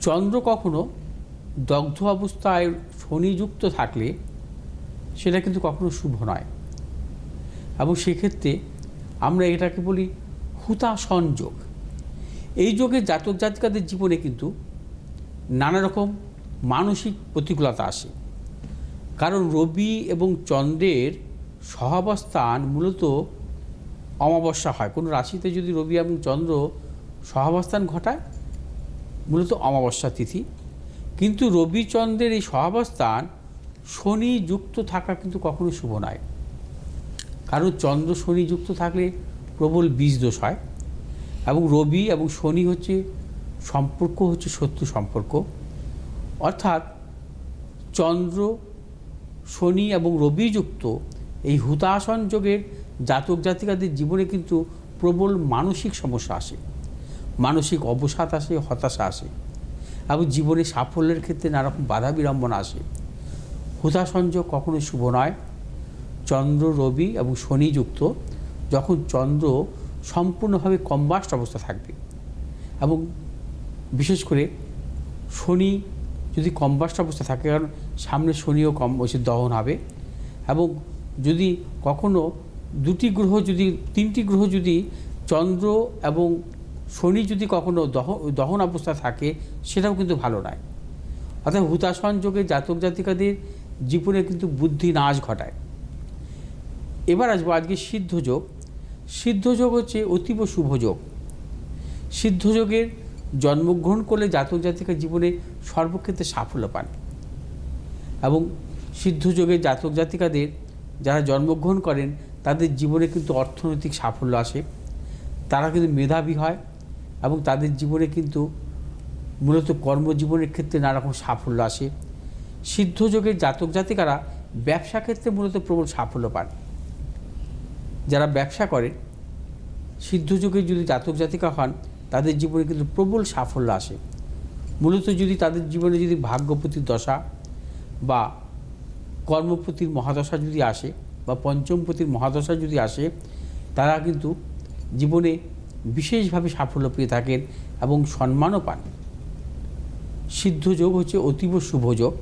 চন্দ্র কখনো দগ্ধ অবস্থায় শনিযুক্ত থাকলে সেটা কিন্তু কখনো শুভ নয়। এবং সেক্ষেত্রে আমরা এটাকে বলি হুতা সংযোগ এই যোগে জাতক জাতিকাদের জীবনে কিন্তু নানা রকম মানসিক প্রতিকূলতা আসে। কারণ রবি এবং চন্দ্রের সহাবস্থান মূলত অমাবস্যা হয়। কোনো রাশিতে যদি রবি এবং চন্দ্র সহাবস্থান ঘটায় মূলত অমাবস্যা তিথি। কিন্তু রবিচন্দ্রের এই সহাবস্থান শনি যুক্ত থাকা কিন্তু কখনো শুভ নয়। কারণ চন্দ্র শনি যুক্ত থাকলে প্রবল বীজ দোষ হয় এবং রবি এবং শনি হচ্ছে সম্পর্ক হচ্ছে শত্রু সম্পর্ক। অর্থাৎ চন্দ্র, শনি এবং রবি যুক্ত এই হুতাসন যোগের জাতক জাতিকাদের জীবনে কিন্তু প্রবল মানসিক সমস্যা আসে। মানসিক অবসাদ আসে, হতাশা আসে। এবং জীবনে সাফল্যের ক্ষেত্রে নানারকম বাধা বিড়ম্বনা আসে। হুতাসংযোগ কখনো শুভ নয়। চন্দ্র, রবি এবং শনি যুক্ত, যখন চন্দ্র সম্পূর্ণভাবে কম্বাস্ট অবস্থা থাকবে এবং বিশেষ করে শনি যদি কম্বাস্ট অবস্থা থাকে, কারণ সামনে শনিও কম, বসে দহন হবে এবং যদি কখনো দুটি গ্রহ যদি, তিনটি গ্রহ যদি চন্দ্র এবং শনি যদি কখনো দহ, দহন অবস্থা থাকে, সেটাও কিন্তু ভালো নয়। অর্থাৎ হুতাসন যোগে জাতক জাতিকাদের জীবনে কিন্তু বুদ্ধি নাশ ঘটায়। এবার আসব আজকে সিদ্ধযোগ সিদ্ধযোগ হচ্ছে অতীব শুভ যোগ। সিদ্ধ সিদ্ধযোগের জন্মগ্রহণ করলে জাতক জাতিকার জীবনে সর্বক্ষেত্রে সাফল্য পান। এবং সিদ্ধ সিদ্ধযোগের জাতক জাতিকাদের যারা জন্মগ্রহণ করেন, তাদের জীবনে কিন্তু অর্থনৈতিক সাফল্য আসে। তারা কিন্তু মেধাবী হয়। এবং তাদের জীবনে কিন্তু মূলত কর্মজীবনের ক্ষেত্রে নানারকম সাফল্য আসে। সিদ্ধ সিদ্ধযোগের জাতক জাতিকারা ব্যবসা ক্ষেত্রে মূলত প্রবল সাফল্য পান। যারা ব্যবসা করে সিদ্ধযুগে যদি জাতক জাতিকা হন, তাদের জীবনে কিন্তু প্রবল সাফল্য আসে। মূলত যদি তাদের জীবনে যদি ভাগ্যপতির দশা বা কর্মপতির মহাদশা যদি আসে বা পঞ্চমপতির মহাদশা যদি আসে, তারা কিন্তু জীবনে বিশেষভাবে সাফল্য পেয়ে থাকেন এবং সম্মানও পান। সিদ্ধযোগ হচ্ছে অতীব শুভ যোগ।